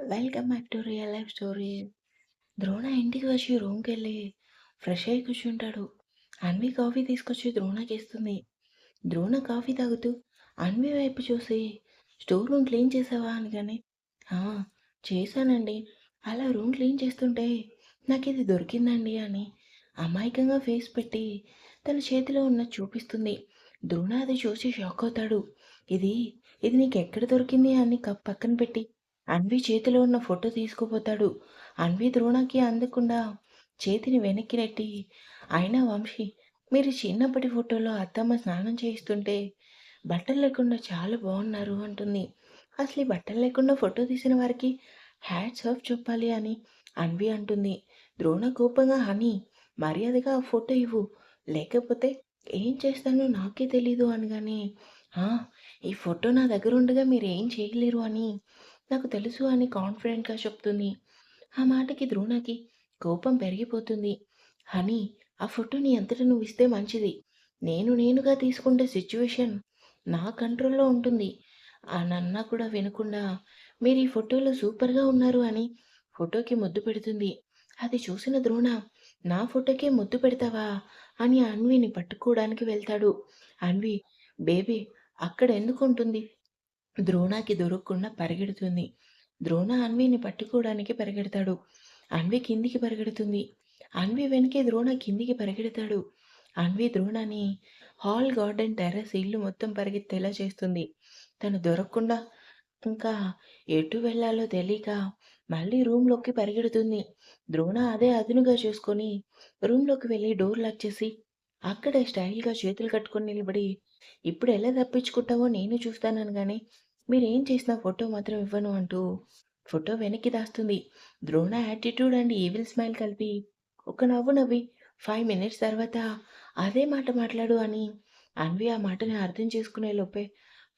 Welcome back to real life story. Drona ఇంటికి వచ్చి రూమ్కి వెళ్ళి ఫ్రెష్ అయ్యి కూర్చుంటాడు. అన్వి కాఫీ తీసుకొచ్చి ద్రోణకి ఇస్తుంది. ద్రోణ కాఫీ తాగుతూ అన్వి వైపు చూసి స్టోర్ రూమ్ క్లీన్ చేసావా? అని కానీ చేశానండి. అలా రూమ్ క్లీన్ చేస్తుంటే నాకు ఇది దొరికిందండి అని అమాయకంగా ఫేస్ పెట్టి తన చేతిలో ఉన్న చూపిస్తుంది. ద్రోణ అది చూసి షాక్ అవుతాడు. ఇది ఇది నీకు ఎక్కడ దొరికింది? అని కప్ పక్కన పెట్టి అన్వి చేతిలో ఉన్న ఫోటో తీసుకుపోతాడు. అన్వి ద్రోణకి అందకుండా చేతిని వెనక్కి నెట్టి అయినా వంశీ మీరు చిన్నప్పటి ఫోటోలో అత్తమ్మ స్నానం చేయిస్తుంటే బట్టలు లేకుండా చాలా బాగున్నారు అంటుంది. అసలు ఈ బట్టలు లేకుండా ఫోటో తీసిన వారికి హ్యాట్స్ ఆఫ్ చెప్పాలి అని అన్వి అంటుంది. ద్రోణ కోపంగా హనీ మర్యాదగా ఆ ఫోటో ఇవ్వు. లేకపోతే ఏం చేస్తానో నాకే తెలీదు అనగానే "ఆ, ఈ ఫోటో నా దగ్గర ఉండగా మీరు ఏం చేయలేరు అని నాకు తెలుసు అని కాన్ఫిడెంట్గా చెప్తుంది. ఆ మాటకి ద్రోణకి కోపం పెరిగిపోతుంది. హనీ ఆ ఫోటోని ఎంతట నువ్వు ఇస్తే మంచిది. నేను నేనుగా తీసుకుంటే సిచ్యువేషన్ నా కంట్రోల్లో ఉంటుంది. అని అన్నా కూడా వినకుండా మీరు ఈ ఫోటోలో సూపర్గా ఉన్నారు అని ఫోటోకి ముద్దు పెడుతుంది. అది చూసిన ద్రోణ నా ఫోటోకే ముద్దు పెడతావా అని అన్విని పట్టుకోవడానికి వెళ్తాడు. అన్వి బేబీ అక్కడ ఎందుకు ఉంటుంది? ద్రోణకి దొరకకుండా పరిగెడుతుంది. ద్రోణ అన్విని పట్టుకోవడానికి పరిగెడతాడు. అన్వి కిందికి పరిగెడుతుంది. అన్వి వెనకే ద్రోణ కిందికి పరిగెడతాడు. అన్వి ద్రోణని హాల్ గార్డెన్ టెర్రస్ ఇల్లు మొత్తం పరిగెత్తేలా చేస్తుంది. తను దొరకకుండా ఇంకా ఎటు వెళ్ళాలో తెలియక మళ్ళీ రూమ్లోకి పరిగెడుతుంది. ద్రోణ అదే అదునుగా చూసుకొని రూమ్లోకి వెళ్ళి డోర్ లాక్ చేసి అక్కడే స్టైల్గా చేతులు కట్టుకొని నిలబడి ఇప్పుడు ఎలా తప్పించుకుంటావో నేను చూస్తాననగానే మీరేం చేసిన ఫోటో మాత్రం ఇవ్వను అంటూ ఫోటో వెనక్కి దాస్తుంది. Drona attitude and. Evil smile కలిపి ఒక నవ్వు నవ్వి ఫైవ్ మినిట్స్ తర్వాత అదే మాట మాట్లాడు అని అన్వి ఆ మాటని అర్థం చేసుకునే లోపే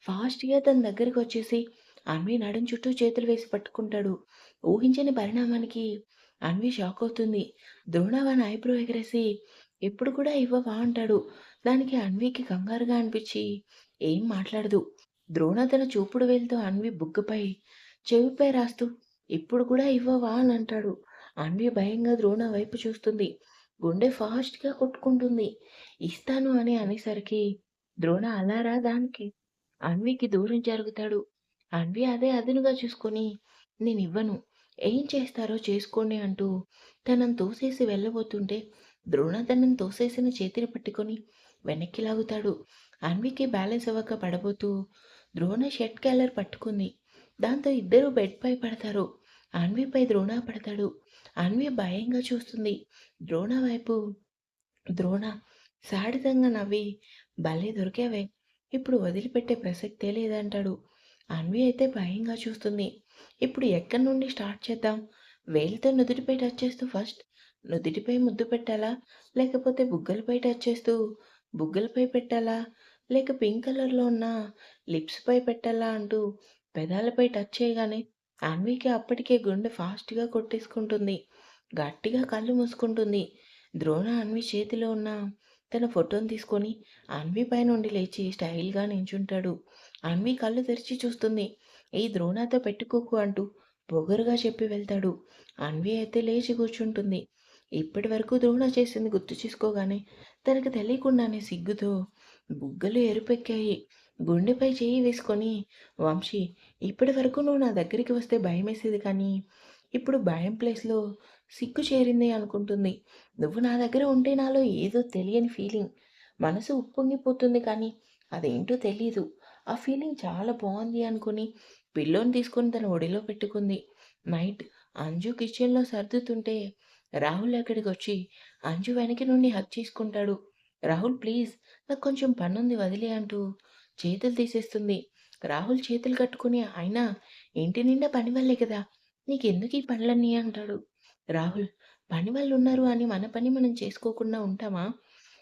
ఫాస్ట్గా తన దగ్గరికి వచ్చేసి అన్వి నడుం చుట్టూ చేతులు వేసి పట్టుకుంటాడు. ఊహించని పరిణామానికి అన్వి షాక్ అవుతుంది. ద్రోణ వాని ఐబ్రో ఎగరేసి ఎప్పుడు కూడా ఇవ్వవా? అంటాడు. దానికి అన్వికి కంగారుగా అనిపించి ఏం మాట్లాడదు. ద్రోణ తన చూపుడు వేలుతో అన్వి బుగ్గపై చెవిపై రాస్తూ ఇప్పుడు కూడా ఇవ్వవా? అని అంటాడు. అన్వి భయంగా ద్రోణ వైపు చూస్తుంది. గుండె ఫాస్ట్గా కొట్టుకుంటుంది. ఇస్తాను అని అనేసరికి ద్రోణ అలారా దానికి అన్వికి దూరం జరుగుతాడు. అన్వి అదే అదునుగా చూసుకొని నేను ఇవ్వను. ఏం చేస్తారో చేసుకోండి అంటూ తనను తోసేసి వెళ్ళబోతుంటే ద్రోణ తనను తోసేసిన చేతిని పట్టుకొని వెనక్కి లాగుతాడు. అన్వికి బ్యాలెన్స్ అవ్వక పడబోతూ ద్రోణ షర్ట్ క్యాలర్ పట్టుకుంది. దాంతో ఇద్దరు బెడ్పై పడతారు. అన్విపై ద్రోణ పడతాడు. అన్వి భయంగా చూస్తుంది. ద్రోణ వైపు ద్రోణ సాడితంగా నవ్వి భలే దొరికావే. ఇప్పుడు వదిలిపెట్టే ప్రసక్తే లేదంటాడు. అన్వి అయితే భయంగా చూస్తుంది. ఇప్పుడు ఎక్కడి నుండి స్టార్ట్ చేద్దాం? వేలితో నుదుటిపై టచ్ చేస్తూ ఫస్ట్ నుదుటిపై ముద్దు పెట్టాలా? లేకపోతే బుగ్గలపై టచ్ చేస్తూ బుగ్గలపై పెట్టాలా? లేక పింక్ కలర్లో ఉన్న లిప్స్పై పెట్టాలా అంటూ పెదాలపై టచ్ చేయగానే అన్వికి అప్పటికే గుండె ఫాస్ట్గా కొట్టేసుకుంటుంది. గట్టిగా కళ్ళు మూసుకుంటుంది. ద్రోణ అన్వి చేతిలో ఉన్న తన ఫోటోని తీసుకొని అన్వి పై నుండి లేచి స్టైల్గా నించుంటాడు. అన్వి కళ్ళు తెరిచి చూస్తుంది. ఈ ద్రోణతో పెట్టుకోకు అంటూ పొగరుగా చెప్పి వెళ్తాడు. అన్వి అయితే లేచి కూర్చుంటుంది. ఇప్పటి వరకు ద్రోణ చేసింది గుర్తు చేసుకోగానే తనకు తెలియకుండానే సిగ్గుతో బుగ్గలు ఎరుపెక్కాయి గుండెపై చేయి వేసుకొని వంశీ ఇప్పటి వరకు నువ్వు నా దగ్గరికి వస్తే భయం వేసేది కానీ ఇప్పుడు భయం ప్లేస్లో సిక్కు చేరింది అనుకుంటుంది. నువ్వు నా దగ్గర ఉంటే నాలో ఏదో తెలియని ఫీలింగ్. మనసు ఉప్పొంగిపోతుంది కానీ అదేంటో తెలియదు ఆ ఫీలింగ్ చాలా బాగుంది అనుకుని పిల్లోని తీసుకొని తన ఒడిలో పెట్టుకుంది. నైట్ అంజు కిచెన్లో సర్దుతుంటే రాహుల్ అక్కడికి వచ్చి అంజు వెనక నుండి హక్ చేసుకుంటాడు. రాహుల్ ప్లీజ్ నాకు కొంచెం పనుంది వదిలే అంటూ చేతులు తీసేస్తుంది. రాహుల్ చేతులు కట్టుకుని అయినా ఇంటి నిండా పని వాళ్ళే కదా నీకెందుకు ఈ పనులన్నీ అంటాడు. రాహుల్ పని వాళ్ళు ఉన్నారు అని మన పని మనం చేసుకోకుండా ఉంటామా?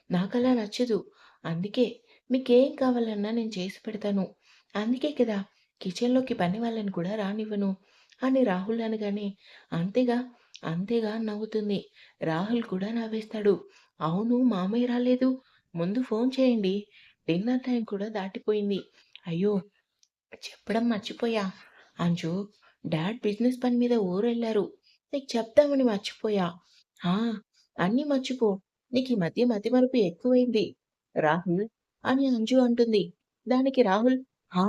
నాకు అలా నచ్చదు. అందుకే మీకేం కావాలన్నా నేను చేసి పెడతాను. అందుకే కదా కిచెన్లోకి పని వాళ్ళని కూడా రానివ్వను అని రాహుల్ అనగానే అంతేగా అంతేగా నవ్వుతుంది. రాహుల్ కూడా నవ్వేస్తాడు. అవును మామయ్య రాలేదు ముందు ఫోన్ చేయండి డిన్నర్ టైం కూడా దాటిపోయింది అయ్యో చెప్పడం మర్చిపోయా అంజు డాడ్ బిజినెస్ పని మీద ఊరెళ్ళారు. నీకు చెప్దామని మర్చిపోయా. ఆ! అన్నీ మర్చిపో. నీకు ఈ మధ్య మతి మతిమరుపు ఎక్కువైంది. రాహుల్ అని అంజు అంటుంది. దానికి రాహుల్ ఆ!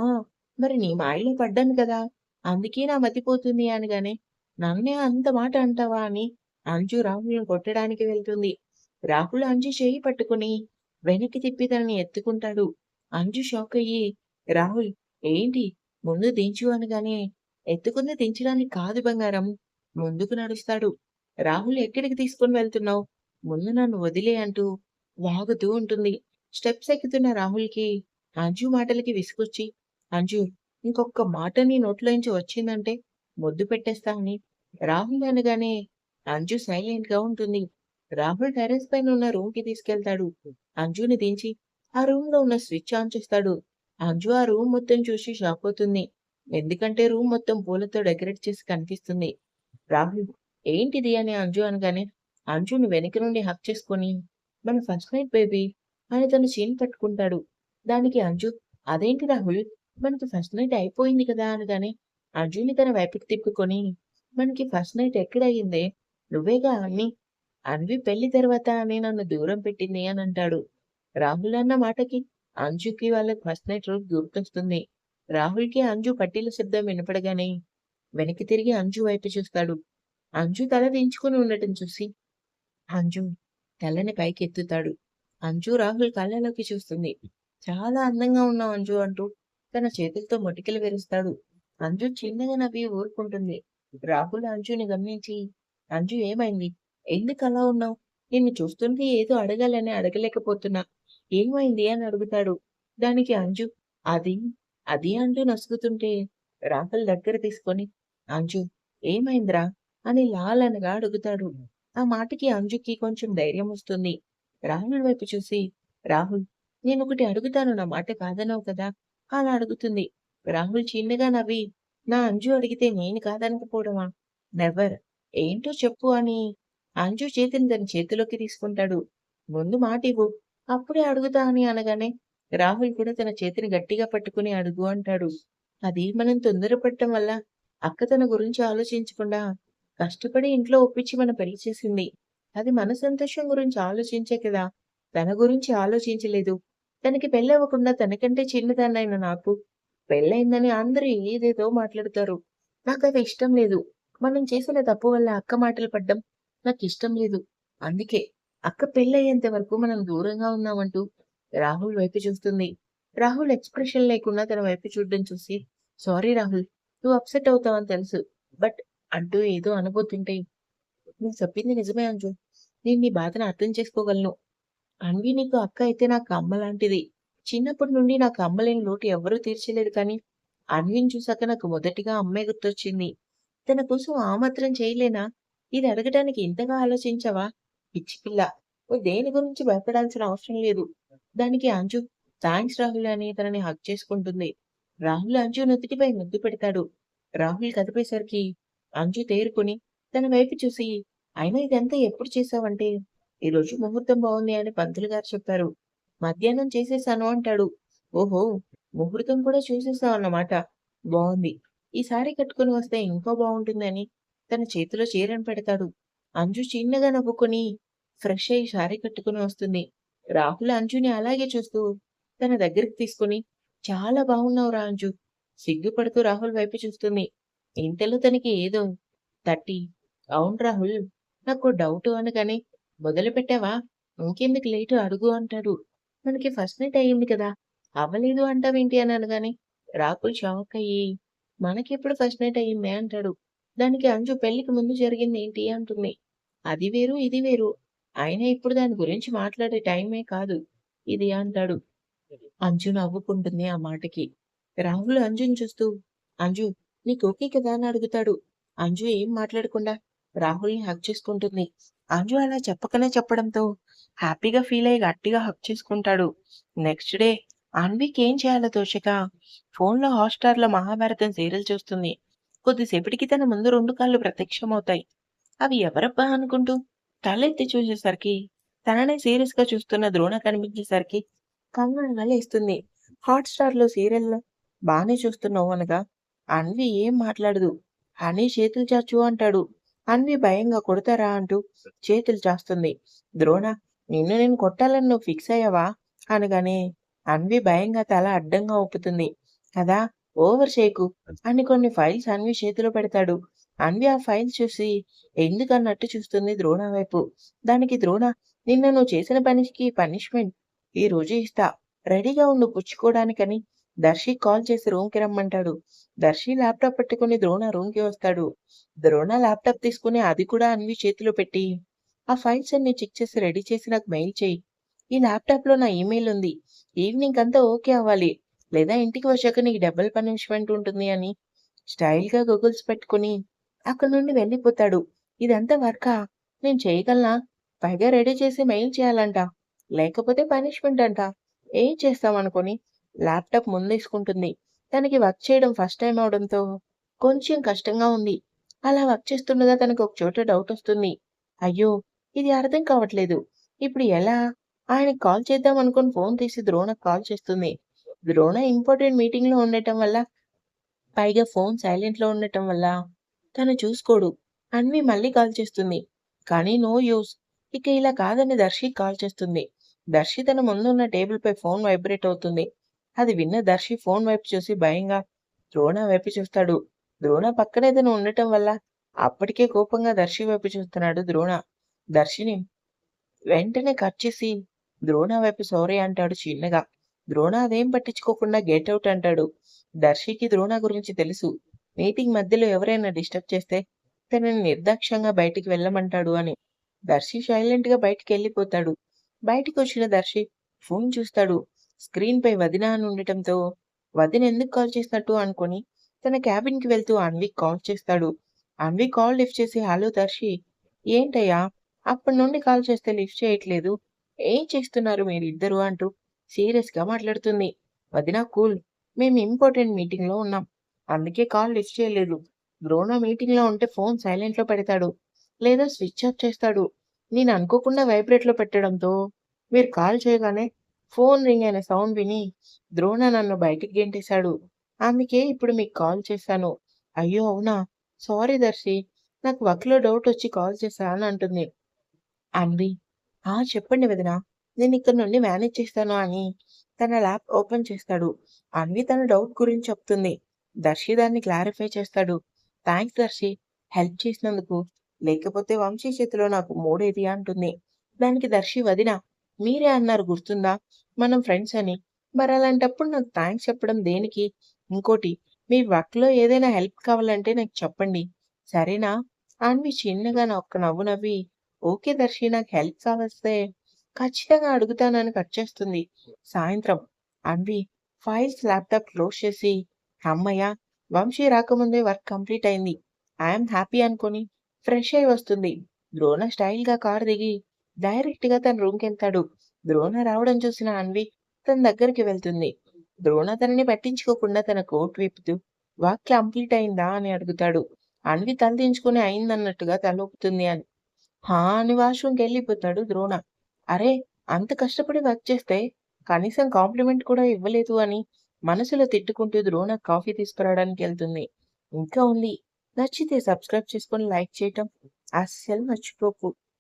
మరి నీ మాయలో పడ్డాను కదా! అందుకే నా మతిపోతుంది అనగానే, నన్నే అంత మాట అంటావా అని అంజు రాహుల్‌ని కొట్టడానికి వెళ్తుంది. రాహుల్ అంజు చేయి పట్టుకుని వెనక్కి తిప్పి తనని ఎత్తుకుంటాడు. అంజు షాక్ అయ్యి రాహుల్ ఏంటి? ముందు దించు అనగానే, ఎత్తుకుంది దించడానికి కాదు బంగారం. ముందుకు నడుస్తాడు. రాహుల్ ఎక్కడికి తీసుకొని వెళ్తున్నావు? ముందు నన్ను వదిలే అంటూ వాగుతూ ఉంటుంది. స్టెప్స్ ఎక్కుతున్న రాహుల్‌కి అంజు మాటలకి విసుగొచ్చి, అంజు ఇంకొక మాట నీ నోట్లోంచి వచ్చిందంటే ముద్దు పెట్టేస్తా అని రాహుల్ అనగానే అంజు సైలెంట్‌గా ఉంటుంది. రాహుల్ టెర్రస్ పైన ఉన్న రూమ్కి తీసుకెళ్తాడు. అంజుని దించి ఆ రూమ్లో ఉన్న స్విచ్ ఆన్ చేస్తాడు. అంజు ఆ రూమ్ మొత్తం చూసి షాక్ అవుతుంది. ఎందుకంటే రూమ్ మొత్తం పూలతో డెకరేట్ చేసి కనిపిస్తుంది. రాహుల్ ఏంటిది అని అంజు అనగానే, అంజుని వెనక నుండి హక్ చేసుకొని, మన ఫస్ట్ నైట్ బేబీ అని తన చీన్ పట్టుకుంటాడు. దానికి అంజు అదేంటి రాహుల్ మనకి ఫస్ట్ నైట్ అయిపోయింది కదా అనగానే, అంజుని తన వైపుకి తిప్పుకొని, మనకి ఫస్ట్ నైట్ ఎక్కడయిందే? నువ్వేగా అన్ని. అన్వి పెళ్ళి తర్వాత అని నన్ను దూరం పెట్టింది అని అంటాడు. రాహుల్ అన్న మాటకి అంజుకి వాళ్ళ ఫస్ట్ నైట్ రోజు గుర్తొస్తుంది. రాహుల్‌కి అంజు పట్టీల శబ్దం వినపడగానే వెనక్కి తిరిగి అంజు వైపు చూస్తాడు. అంజు తల దించుకొని ఉండటం చూసి అంజు తలని పైకెత్తుతాడు. అంజు రాహుల్ కళ్ళలోకి చూస్తుంది. చాలా అందంగా ఉన్నావు అంజు అంటూ తన చేతులతో మొటికలు విరుస్తాడు. అంజు చిన్నగా నవ్వి ఊరుకుంటుంది. రాహుల్ అంజుని గమనించి అంజు ఏమైంది? ఎందుకు అలా ఉన్నావు? నిన్ను చూస్తుంటే ఏదో అడగాలని అడగలేకపోతున్నా. ఏమైంది? అని అడుగుతాడు. దానికి అంజు అది, అది అంటూ నసుగుతుంటే రాహుల్ దగ్గర తీసుకొని అంజు ఏమైందిరా? అని లాలనగా అడుగుతాడు. ఆ మాటకి అంజుకి కొంచెం ధైర్యం వస్తుంది. రాహుల్ వైపు చూసి రాహుల్ నేను ఒకటి అడుగుతాను నా మాట కాదనవు కదా! అలా అడుగుతుంది. రాహుల్ చిన్నగా నవ్వి నా అంజు అడిగితే నేను కాదనకపోవడమా? నెవర్. ఏంటో చెప్పు అని అంజు చేతిని తన చేతిలోకి తీసుకుంటాడు. ముందు మాటివ్వు. అప్పుడే అడుగుతా అని అనగానే రాహుల్ కూడా తన చేతిని గట్టిగా పట్టుకుని అడుగు అంటాడు. అది మనం తొందరపడటం వల్ల అక్క తన గురించి ఆలోచించకుండా కష్టపడి ఇంట్లో ఒప్పించి మన పెళ్ళి చేసింది. అది మన సంతోషం గురించి ఆలోచించే కదా! తన గురించి ఆలోచించలేదు. తనకి పెళ్ళవ్వకుండా తనకంటే చిన్నదాన్నైన నాకు పెళ్ళయిందని అందరూ ఏదేదో మాట్లాడుతారు. అది ఇష్టం లేదు. మనం చేసిన తప్పు వల్ల అక్క మాటలు పడ్డం నాకు ఇష్టం లేదు. అందుకే అక్క పెళ్ళయ్యేంత వరకు మనం దూరంగా ఉన్నామంటూ రాహుల్ వైపు చూస్తుంది. రాహుల్ ఎక్స్‌ప్రెషన్ లేకుండా తన వైపు చూడడం చూసి సారీ రాహుల్. నువ్వు అప్‌సెట్ అవుతావని తెలుసు. బట్ అంటూ ఏదో అనబోతుంటే నువ్వు చెప్పింది నిజమే అంజు. నేను నీ బాధను అర్థం చేసుకోగలను. అన్వి నీకు అక్క అయితే నాకు అమ్మ లాంటిది. చిన్నప్పటి నుండి నాకు అమ్మ లేని లోటు ఎవరూ తీర్చలేదు కానీ అన్విని చూసాక నాకు మొదటిగా అమ్మే గుర్తొచ్చింది. తన కోసం ఆ మాత్రం చేయలేనా? ఇది అడగటానికి ఇంతగా ఆలోచించావా? పిచ్చి పిల్ల. దేని గురించి భయపడాల్సిన అవసరం లేదు. దానికి అంజు థ్యాంక్స్ రాహుల్ అని తనని హక్ చేసుకుంటుంది. రాహుల్ అంజు నుదుటిపై ముద్దు పెడతాడు. రాహుల్ కదిపేసరికి అంజు తేరుకొని తన వైపు చూసి అయినా ఇదంతా ఎప్పుడు చేశావంటే ఈరోజు ముహూర్తం బాగుంది అని పంతులు గారు చెప్పారు. మధ్యాహ్నం చేసేసాను అంటాడు. ఓహో! ముహూర్తం కూడా చూసేసావు అన్నమాట ఈ ఈసారి కట్టుకొని వస్తే ఇంకా బాగుంటుందని తన చేతిలో చీరను పెడతాడు. అంజు చిన్నగా నవ్వుకొని ఫ్రెష్ అయ్యి శారీ కట్టుకొని వస్తుంది. రాహుల్ అంజుని అలాగే చూస్తూ తన దగ్గరికి తీసుకుని చాలా బాగున్నావురా అంజు. సిగ్గుపడుతూ రాహుల్ వైపు చూస్తుంది. ఇంతలో తనకి ఏదో తట్టి అవును రాహుల్ నాకు డౌటు అనగానే మొదలు పెట్టావా ఇంకెందుకు లేటు అడుగు అంటాడు. మనకి ఫస్ట్ నైట్ అయ్యింది కదా! అవ్వలేదు అంటావేంటి అని అనగానే రాహుల్ షాక్ అయ్యి మనకెప్పుడు ఫస్ట్ నైట్ అయ్యిందే అంటాడు. దానికి అంజు పెళ్ళికి ముందు జరిగిందేంటి అంటుంది. అది వేరు, ఇది వేరు. అయినా ఇప్పుడు దాని గురించి మాట్లాడే టైమే కాదు ఇది అంటాడు. అంజు నవ్వుకుంటుంది ఆ మాటకి. రాహుల్ అంజుని చూస్తూ అంజు నీకు ఓకే కదా అని అడుగుతాడు. అంజు ఏం మాట్లాడకుండా రాహుల్‌ని హక్ చేసుకుంటుంది. అంజు అలా చెప్పకనే చెప్పడంతో హ్యాపీగా ఫీల్ అయ్యి గట్టిగా హక్ చేసుకుంటాడు. నెక్స్ట్ డే అన్వికి ఏం చేయాలో తోషక ఫోన్‌లో హాట్‌స్టార్‌లో మహాభారతం సీరియల్ చూస్తుంది. కొద్దిసేపటికి తన ముందు రెండు కాళ్ళు ప్రత్యక్షమవుతాయి. అవి ఎవరబ్బా అనుకుంటూ తలెత్తి చూసేసరికి తననే సీరియస్‌గా చూస్తున్న ద్రోణ కనిపించేసరికి కంగారుగా లేస్తుంది. హాట్‌స్టార్‌లో సీరియల్ బానే చూస్తున్నావు అనగా అన్వి ఏం మాట్లాడదు. అని చేతులు చాచు అంటాడు అన్వి భయంగా కొడతారా అంటూ చేతులు చాస్తుంది ద్రోణ నిన్ను నేను కొట్టాలని నువ్వు ఫిక్స్ అయ్యావా అనగానే అన్వి భయంగా తల అడ్డంగా ఒప్పుతుంది కదా ఓవర్ షేకు. అని కొన్ని ఫైల్స్ అన్వి చేతిలో పెడతాడు. అన్వి ఆ ఫైల్స్ చూసి ఎందుకన్నట్టు చూస్తుంది ద్రోణ వైపు? దానికి ద్రోణ నిన్న నువ్వు చేసిన పనికి పనిష్మెంట్ ఈ రోజు ఇస్తా. రెడీగా ఉండు పుచ్చుకోవడానికని. దర్శి కాల్ చేసి రూమ్కి రమ్మంటాడు. దర్శి ల్యాప్టాప్ పెట్టుకుని ద్రోణ రూమ్కి వస్తాడు. ద్రోణ ల్యాప్టాప్ తీసుకుని అది కూడా అన్వి చేతిలో పెట్టి ఆ ఫైల్స్ అన్ని చెక్ చేసి రెడీ చేసి నాకు మెయిల్ చేయి. ఈ ల్యాప్టాప్లో నా ఈమెయిల్ ఉంది. ఈవినింగ్ అంతా ఓకే అవ్వాలి. లేదా ఇంటికి వచ్చాక నీకు డబుల్ పనిష్మెంట్ ఉంటుంది అని స్టైల్గా గొగుల్స్ గూగుల్స్ పెట్టుకుని అక్కడి నుండి వెళ్ళిపోతాడు. ఇదంతా వర్కా. నేను చేయగలనా? పైగా రెడీ చేసి మెయిల్ చేయాలంట. లేకపోతే పనిష్మెంట్ అంట. ఏం చేస్తాం అనుకొని ల్యాప్టాప్ ముందేసుకుంటుంది తనకి వర్క్ చేయడం ఫస్ట్ టైం అవడంతో కొంచెం కష్టంగా ఉంది. అలా వర్క్ చేస్తుండగా తనకు ఒక చోట డౌట్ వస్తుంది. అయ్యో ఇది అర్థం కావట్లేదు. ఇప్పుడు ఎలా? ఆయనకి కాల్ చేద్దాం అనుకుని ఫోన్ తీసి ద్రోణకు కాల్ చేస్తుంది. ద్రోణ ఇంపార్టెంట్ మీటింగ్లో ఉండటం వల్ల పైగా ఫోన్ సైలెంట్లో ఉండటం వల్ల తను చూసుకోడు. అన్వి మళ్ళీ కాల్ చేస్తుంది. కానీ నో యూస్. ఇక ఇలా కాదని దర్శి కాల్ చేస్తుంది. దర్శి తన ముందున్న టేబుల్ పై ఫోన్ వైబ్రేట్ అవుతుంది. అది విన్న దర్శి ఫోన్ వైపు చూసి భయంగా ద్రోణ వైపు చూస్తాడు. ద్రోణ పక్కనే తను ఉండటం వల్ల అప్పటికే కోపంగా దర్శి వైపు చూస్తున్నాడు ద్రోణ. దర్శిని వెంటనే కట్ చేసి ద్రోణ వైపు సారీ అంటాడు చిన్నగా. ద్రోణ అదేం పట్టించుకోకుండా గెట్ అవుట్ అంటాడు. దర్శికి ద్రోణ గురించి తెలుసు. మీటింగ్ మధ్యలో ఎవరైనా డిస్టర్బ్ చేస్తే తనని నిర్దాక్ష్యంగా బయటికి వెళ్ళమంటాడు అని. దర్శి సైలెంట్గా బయటికి వెళ్ళిపోతాడు బయటికి వచ్చిన దర్శి ఫోన్ చూస్తాడు. స్క్రీన్ పై వదిన అని ఉండటంతో వదిన ఎందుకు కాల్ చేసినట్టు అనుకొని తన క్యాబిన్కి వెళ్తూ అన్వి కాల్ చేస్తాడు. అన్వి కాల్ లిఫ్ట్ చేసి హలో దర్శి ఏంటయ్యా? అప్పటి నుండి కాల్ చేస్తే లిఫ్ట్ చేయట్లేదు. ఏం చేస్తున్నారు మీరిద్దరు? అంటూ సీరియస్గా మాట్లాడుతుంది. వదిన కూల్. మేము ఇంపార్టెంట్ మీటింగ్లో ఉన్నాం. అందుకే కాల్ లిఫ్ట్ చేయలేదు. ద్రోణ మీటింగ్లో ఉంటే ఫోన్ సైలెంట్లో పెడతాడు. లేదా స్విచ్ ఆఫ్ చేస్తాడు. నేను అనుకోకుండా వైబ్రేట్లో పెట్టడంతో మీరు కాల్ చేయగానే ఫోన్ రింగ్ అయిన సౌండ్ విని ద్రోణ నన్ను బయటికి గెంటేశాడు. అందుకే ఇప్పుడు మీకు కాల్ చేశాను. అయ్యో అవునా? సారీ దర్శి. నాకు వర్క్లో డౌట్ వచ్చి కాల్ చేశాను అంటుంది. అంది. ఆ చెప్పండి వదినా. నేను ఇక్కడ నుండి మేనేజ్ చేస్తాను అని తన ల్యాప్ ఓపెన్ చేస్తాడు. అన్వి తన డౌట్ గురించి చెప్తుంది. దర్శి దాన్ని క్లారిఫై చేస్తాడు. థ్యాంక్స్ దర్శి హెల్ప్ చేసినందుకు. లేకపోతే వంశీ చేతిలో నాకు మూడేది అంటుంది. దానికి దర్శి వదిన మీరే అన్నారు గుర్తుందా? మనం ఫ్రెండ్స్ అని. మరి అలాంటప్పుడు నాకు థ్యాంక్స్ చెప్పడం దేనికి? ఇంకోటి మీ వర్క్లో ఏదైనా హెల్ప్ కావాలంటే నాకు చెప్పండి. సరేనా? అన్వి చిన్నగా నా ఒక్క నవ్వు నవ్వి ఓకే దర్శి నాకు హెల్ప్ కావస్తే ఖచ్చితంగా అడుగుతానని కట్ చేస్తుంది. సాయంత్రం అన్వి ఫైల్స్ ల్యాప్టాప్ క్లోజ్ చేసి అమ్మయ్య వంశీ రాకముందే వర్క్ కంప్లీట్ అయింది. ఐఎమ్ హ్యాపీ అనుకొని ఫ్రెష్ అయి వస్తుంది. ద్రోణ స్టైల్గా దిగి డైరెక్ట్గా తన రూమ్కి వెళ్తాడు. ద్రోణ రావడం చూసిన అన్వి తన దగ్గరికి వెళ్తుంది. ద్రోణ తనని పట్టించుకోకుండా తన కోట్ విప్పుతూ వర్క్ కంప్లీట్ అయిందా? అని అడుగుతాడు. అన్వి తలదించుకుని అయిందన్నట్టుగా తలొప్పుతుంది అని హా అని వాష్రూమ్కి వెళ్ళిపోతాడు ద్రోణ. అరే అంత కష్టపడి వర్క్ చేస్తే కనీసం కాంప్లిమెంట్ కూడా ఇవ్వలేదు అని మనసులో తిట్టుకుంటూ ద్రోణ కాఫీ తీసుకురావడానికి వెళ్తుంది. ఇంకా ఉంది. నచ్చితే సబ్స్క్రైబ్ చేసుకొని లైక్ చేయటం అస్సలు మర్చిపోకు.